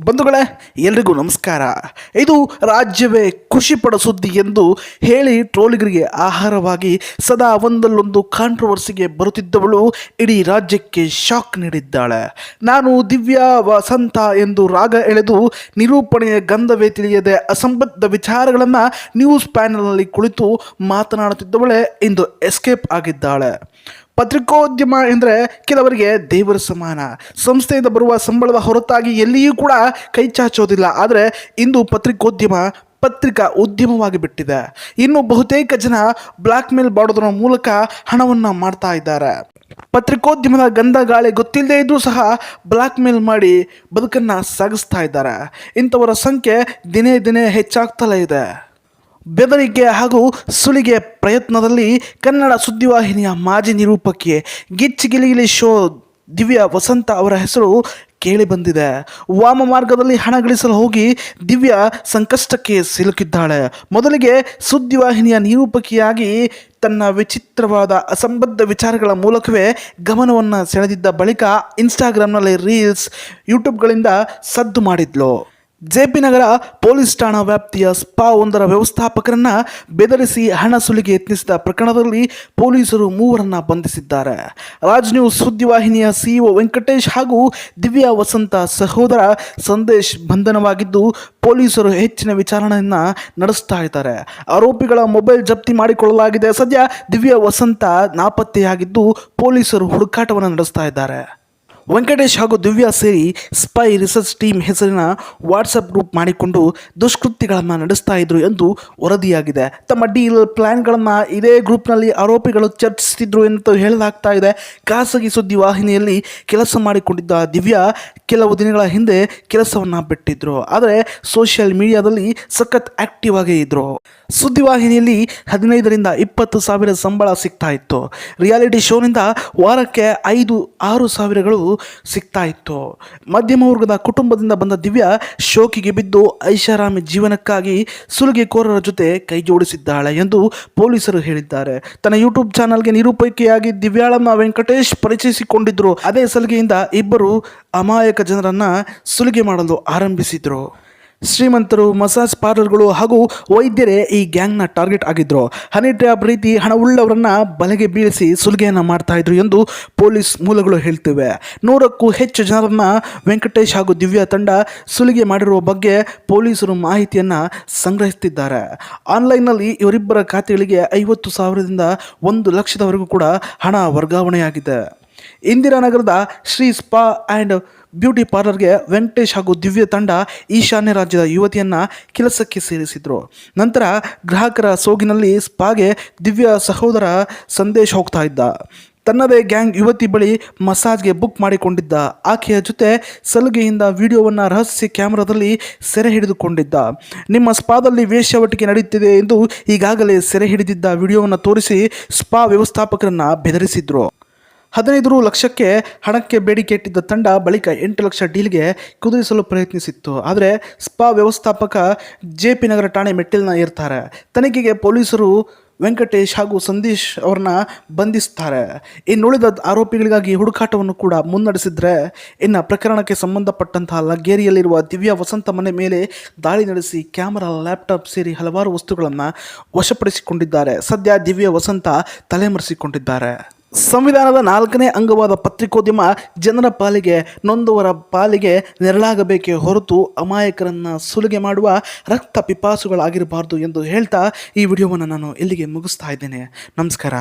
ಬಂಧುಗಳೇ, ಎಲ್ರಿಗೂ ನಮಸ್ಕಾರ. ಇದು ರಾಜ್ಯವೇ ಖುಷಿ ಪಡೋ ಸುದ್ದಿ ಎಂದು ಹೇಳಿ ಟ್ರೋಲಿಗರಿಗೆ ಆಹಾರವಾಗಿ ಸದಾ ಒಂದಲ್ಲೊಂದು ಕಾಂಟ್ರವರ್ಸಿಗೆ ಬರುತ್ತಿದ್ದವಳು ಇಡೀ ರಾಜ್ಯಕ್ಕೆ ಶಾಕ್ ನೀಡಿದ್ದಾಳೆ. ನಾನು ದಿವ್ಯಾ ವಸಂತ ಎಂದು ರಾಗ ಎಳೆದು ನಿರೂಪಣೆಯ ಗಂಧವೇ ತಿಳಿಯದೆ ಅಸಂಬದ್ಧ ವಿಚಾರಗಳನ್ನು ನ್ಯೂಸ್ ಪ್ಯಾನಲ್ನಲ್ಲಿ ಕುಳಿತು ಮಾತನಾಡುತ್ತಿದ್ದವಳೆ ಇಂದು ಎಸ್ಕೇಪ್ ಆಗಿದ್ದಾಳೆ. ಪತ್ರಿಕೋದ್ಯಮ ಎಂದರೆ ಕೆಲವರಿಗೆ ದೇವರ ಸಮಾನ. ಸಂಸ್ಥೆಯಿಂದ ಬರುವ ಸಂಬಳದ ಹೊರತಾಗಿ ಎಲ್ಲಿಯೂ ಕೂಡ ಕೈ ಚಾಚೋದಿಲ್ಲ. ಆದರೆ ಇಂದು ಪತ್ರಿಕೋದ್ಯಮ ಪತ್ರಿಕಾ ಉದ್ಯಮವಾಗಿ ಬಿಟ್ಟಿದೆ. ಇನ್ನು ಬಹುತೇಕ ಜನ ಬ್ಲ್ಯಾಕ್ ಮೇಲ್ ಮಾಡೋದ್ರ ಮೂಲಕ ಹಣವನ್ನು ಮಾಡ್ತಾ ಇದ್ದಾರೆ. ಪತ್ರಿಕೋದ್ಯಮದ ಗಂಧ ಗಾಳಿ ಗೊತ್ತಿಲ್ಲದೇ ಇದ್ರೂ ಸಹ ಬ್ಲ್ಯಾಕ್ ಮೇಲ್ ಮಾಡಿ ಬದುಕನ್ನು ಸಾಗಿಸ್ತಾ ಇದ್ದಾರೆ. ಇಂಥವರ ಸಂಖ್ಯೆ ದಿನೇ ದಿನೇ ಹೆಚ್ಚಾಗ್ತಲೇ ಇದೆ. ಬೆದರಿಕೆ ಹಾಗೂ ಸುಲಿಗೆ ಪ್ರಯತ್ನದಲ್ಲಿ ಕನ್ನಡ ಸುದ್ದಿವಾಹಿನಿಯ ಮಾಜಿ ನಿರೂಪಕಿ ಗಿಚ್ಚಿ ಗಿಲಿಗಿಲಿ ಶೋ ದಿವ್ಯಾ ವಸಂತ ಅವರ ಹೆಸರು ಕೇಳಿ ಬಂದಿದೆ. ವಾಮ ಮಾರ್ಗದಲ್ಲಿ ಹಣ ಗಳಿಸಲು ಹೋಗಿ ದಿವ್ಯಾ ಸಂಕಷ್ಟಕ್ಕೆ ಸಿಲುಕಿದ್ದಾಳೆ. ಮೊದಲಿಗೆ ಸುದ್ದಿವಾಹಿನಿಯ ನಿರೂಪಕಿಯಾಗಿ ತನ್ನ ವಿಚಿತ್ರವಾದ ಅಸಂಬದ್ಧ ವಿಚಾರಗಳ ಮೂಲಕವೇ ಗಮನವನ್ನು ಸೆಳೆದಿದ್ದ ಬಳಿಕ ಇನ್ಸ್ಟಾಗ್ರಾಮ್ನಲ್ಲಿ ರೀಲ್ಸ್ ಯೂಟ್ಯೂಬ್ಗಳಿಂದ ಸದ್ದು ಮಾಡಿದ್ಲು. ಜೆ ಪಿ ನಗರ ಪೊಲೀಸ್ ಠಾಣಾ ವ್ಯಾಪ್ತಿಯ ಸ್ಪಾ ಒಂದರ ವ್ಯವಸ್ಥಾಪಕರನ್ನ ಬೆದರಿಸಿ ಹಣ ಸುಲಿಗೆ ಯತ್ನಿಸಿದ ಪ್ರಕರಣದಲ್ಲಿ ಪೊಲೀಸರು ಮೂವರನ್ನ ಬಂಧಿಸಿದ್ದಾರೆ. ರಾಜ್ ನ್ಯೂಸ್ ಸುದ್ದಿವಾಹಿನಿಯ ಸಿಇಒ ವೆಂಕಟೇಶ್ ಹಾಗೂ ದಿವ್ಯಾ ವಸಂತ ಸಹೋದರ ಸಂದೇಶ್ ಬಂಧನವಾಗಿದ್ದು, ಪೊಲೀಸರು ಹೆಚ್ಚಿನ ವಿಚಾರಣೆಯನ್ನ ನಡೆಸ್ತಾ ಇದ್ದಾರೆ. ಆರೋಪಿಗಳ ಮೊಬೈಲ್ ಜಪ್ತಿ ಮಾಡಿಕೊಳ್ಳಲಾಗಿದೆ. ಸದ್ಯ ದಿವ್ಯಾ ವಸಂತ ನಾಪತ್ತೆಯಾಗಿದ್ದು, ಪೊಲೀಸರು ಹುಡುಕಾಟವನ್ನು ನಡೆಸ್ತಾ ಇದ್ದಾರೆ. ವೆಂಕಟೇಶ್ ಹಾಗೂ ದಿವ್ಯಾ ಸೇರಿ ಸ್ಪೈ ರಿಸರ್ಚ್ ಟೀಮ್ ಹೆಸರಿನ ವಾಟ್ಸಪ್ ಗ್ರೂಪ್ ಮಾಡಿಕೊಂಡು ದುಷ್ಕೃತ್ಯಗಳನ್ನು ನಡೆಸ್ತಾ ಇದ್ರು ಎಂದು ವರದಿಯಾಗಿದೆ. ತಮ್ಮ ಡೀಲ್ ಪ್ಲ್ಯಾನ್ಗಳನ್ನು ಇದೇ ಗ್ರೂಪ್ನಲ್ಲಿ ಆರೋಪಿಗಳು ಚರ್ಚಿಸುತ್ತಿದ್ರು ಎಂದು ಹೇಳಲಾಗ್ತಾ ಇದೆ. ಖಾಸಗಿ ಸುದ್ದಿ ವಾಹಿನಿಯಲ್ಲಿ ಕೆಲಸ ಮಾಡಿಕೊಂಡಿದ್ದ ದಿವ್ಯಾ ಕೆಲವು ದಿನಗಳ ಹಿಂದೆ ಕೆಲಸವನ್ನು ಬಿಟ್ಟಿದ್ರು. ಆದರೆ ಸೋಷಿಯಲ್ ಮೀಡಿಯಾದಲ್ಲಿ ಸಖತ್ ಆಕ್ಟಿವ್ ಆಗೇ ಇದ್ರು. ಸುದ್ದಿವಾಹಿನಿಯಲ್ಲಿ ಹದಿನೈದರಿಂದ ಇಪ್ಪತ್ತು ಸಾವಿರ ಸಂಬಳ ಸಿಗ್ತಾ ಇತ್ತು. ರಿಯಾಲಿಟಿ ಶೋನಿಂದ ವಾರಕ್ಕೆ ಐದು, ಆರು ಸಾವಿರಗಳು ಸಿಗ್ತಾ ಇತ್ತು ಮಧ್ಯಮ ವರ್ಗದ ಕುಟುಂಬದಿಂದ ಬಂದ ದಿವ್ಯಾ ಶೋಕಿಗೆ ಬಿದ್ದು ಐಷಾರಾಮಿ ಜೀವನಕ್ಕಾಗಿ ಸುಲಿಗೆಕೋರರ ಜೊತೆ ಕೈ ಜೋಡಿಸಿದ್ದಾಳೆ ಎಂದು ಪೊಲೀಸರು ಹೇಳಿದ್ದಾರೆ. ತನ್ನ ಯೂಟ್ಯೂಬ್ ಚಾನಲ್ಗೆ ನಿರೂಪಕಿಯಾಗಿ ದಿವ್ಯಾಳಮ್ಮ ವೆಂಕಟೇಶ್ ಪರಿಚಯಿಸಿಕೊಂಡಿದ್ರು. ಅದೇ ಸಲಿಗೆಯಿಂದ ಇಬ್ಬರು ಅಮಾಯಕ ಜನರನ್ನ ಸುಲಿಗೆ ಮಾಡಲು ಆರಂಭಿಸಿದ್ರು. ಶ್ರೀಮಂತರು, ಮಸಾಜ್ ಪಾರ್ಲರ್ಗಳು ಹಾಗೂ ವೈದ್ಯರೇ ಈ ಗ್ಯಾಂಗ್ನ ಟಾರ್ಗೆಟ್ ಆಗಿದ್ದರು ಹನಿ ಟ್ರ್ಯಾಪ್ ರೀತಿ ಹಣವುಳ್ಳವರನ್ನ ಬಲೆಗೆ ಬೀಳಿಸಿ ಸುಲಿಗೆಯನ್ನು ಮಾಡ್ತಾ ಇದ್ರು ಎಂದು ಪೊಲೀಸ್ ಮೂಲಗಳು ಹೇಳ್ತಿವೆ. ನೂರಕ್ಕೂ ಹೆಚ್ಚು ಜನರನ್ನು ವೆಂಕಟೇಶ್ ಹಾಗೂ ದಿವ್ಯಾ ತಂಡ ಸುಲಿಗೆ ಮಾಡಿರುವ ಬಗ್ಗೆ ಪೊಲೀಸರು ಮಾಹಿತಿಯನ್ನು ಸಂಗ್ರಹಿಸುತ್ತಿದ್ದಾರೆ ಆನ್ಲೈನ್ನಲ್ಲಿ ಇವರಿಬ್ಬರ ಖಾತೆಗಳಿಗೆ ಐವತ್ತು ಸಾವಿರದಿಂದ ಒಂದು ಲಕ್ಷದವರೆಗೂ ಕೂಡ ಹಣ ವರ್ಗಾವಣೆಯಾಗಿದೆ. ಇಂದಿರಾನಗರದ ಶ್ರೀ ಸ್ಪಾ ಆ್ಯಂಡ್ ಬ್ಯೂಟಿ ಪಾರ್ಲರ್ಗೆ ವೆಂಕಟೇಶ್ ಹಾಗೂ ದಿವ್ಯ ತಂಡ ಈಶಾನ್ಯ ರಾಜ್ಯದ ಯುವತಿಯನ್ನು ಕೆಲಸಕ್ಕೆ ಸೇರಿಸಿದರು. ನಂತರ ಗ್ರಾಹಕರ ಸೋಗಿನಲ್ಲಿ ಸ್ಪಾಗೆ ದಿವ್ಯ ಸಹೋದರ ಸಂದೇಶ್ ಹೋಗ್ತಾ ಇದ್ದ. ತನ್ನದೇ ಗ್ಯಾಂಗ್ ಯುವತಿ ಬಳಿ ಮಸಾಜ್ಗೆ ಬುಕ್ ಮಾಡಿಕೊಂಡಿದ್ದ. ಆಕೆಯ ಜೊತೆ ಸಲುಗೆಯಿಂದ ವಿಡಿಯೋವನ್ನು ರಹಸ್ಯ ಕ್ಯಾಮ್ರಾದಲ್ಲಿ ಸೆರೆ ಹಿಡಿದುಕೊಂಡಿದ್ದ. ನಿಮ್ಮ ಸ್ಪಾದಲ್ಲಿ ವೇಶ್ಯಾವಟಿಕೆ ನಡೆಯುತ್ತಿದೆ ಎಂದು ಈಗಾಗಲೇ ಸೆರೆ ಹಿಡಿದಿದ್ದ ವಿಡಿಯೋವನ್ನು ತೋರಿಸಿ ಸ್ಪಾ ವ್ಯವಸ್ಥಾಪಕರನ್ನು ಬೆದರಿಸಿದ್ರು. ಹದಿನೈದು ಲಕ್ಷಕ್ಕೆ ಹಣಕ್ಕೆ ಬೇಡಿಕೆ ಇಟ್ಟಿದ್ದ ತಂಡ ಬಳಿಕ ಎಂಟು ಲಕ್ಷ ಡೀಲ್ಗೆ ಕುದುರಿಸಲು ಪ್ರಯತ್ನಿಸಿತ್ತು. ಆದರೆ ಸ್ಪಾ ವ್ಯವಸ್ಥಾಪಕ ಜೆ ಪಿ ನಗರ ಠಾಣೆ ಮೆಟ್ಟಿಲ್ನ ಇರ್ತಾರೆ ತನಿಖೆಗೆ ಪೊಲೀಸರು ವೆಂಕಟೇಶ್ ಹಾಗೂ ಸಂದೀಶ್ ಅವ್ರನ್ನ ಬಂಧಿಸ್ತಾರೆ. ಇನ್ನುಳಿದ ಆರೋಪಿಗಳಿಗಾಗಿ ಹುಡುಕಾಟವನ್ನು ಕೂಡ ಮುನ್ನಡೆಸಿದ್ರೆ ಇನ್ನು ಪ್ರಕರಣಕ್ಕೆ ಸಂಬಂಧಪಟ್ಟಂತಹ ಲಗ್ಗೇರಿಯಲ್ಲಿರುವ ದಿವ್ಯಾ ವಸಂತ ಮನೆ ಮೇಲೆ ದಾಳಿ ನಡೆಸಿ ಕ್ಯಾಮರಾ, ಲ್ಯಾಪ್ಟಾಪ್ ಸೇರಿ ಹಲವಾರು ವಸ್ತುಗಳನ್ನು ವಶಪಡಿಸಿಕೊಂಡಿದ್ದಾರೆ. ಸದ್ಯ ದಿವ್ಯಾ ವಸಂತ ತಲೆಮರೆಸಿಕೊಂಡಿದ್ದಾರೆ. ಸಂವಿಧಾನದ ನಾಲ್ಕನೇ ಅಂಗವಾದ ಪತ್ರಿಕೋದ್ಯಮ ಜನರ ಪಾಲಿಗೆ, ನೊಂದವರ ಪಾಲಿಗೆ ನೆರಳಾಗಬೇಕೇ ಹೊರತು ಅಮಾಯಕರನ್ನು ಸುಲಿಗೆ ಮಾಡುವ ರಕ್ತ ಪಿಪಾಸುಗಳಾಗಿರಬಾರ್ದು ಎಂದು ಹೇಳ್ತಾ ಈ ವಿಡಿಯೋವನ್ನು ನಾನು ಇಲ್ಲಿಗೆ ಮುಗಿಸ್ತಾ ಇದ್ದೇನೆ. ನಮಸ್ಕಾರ.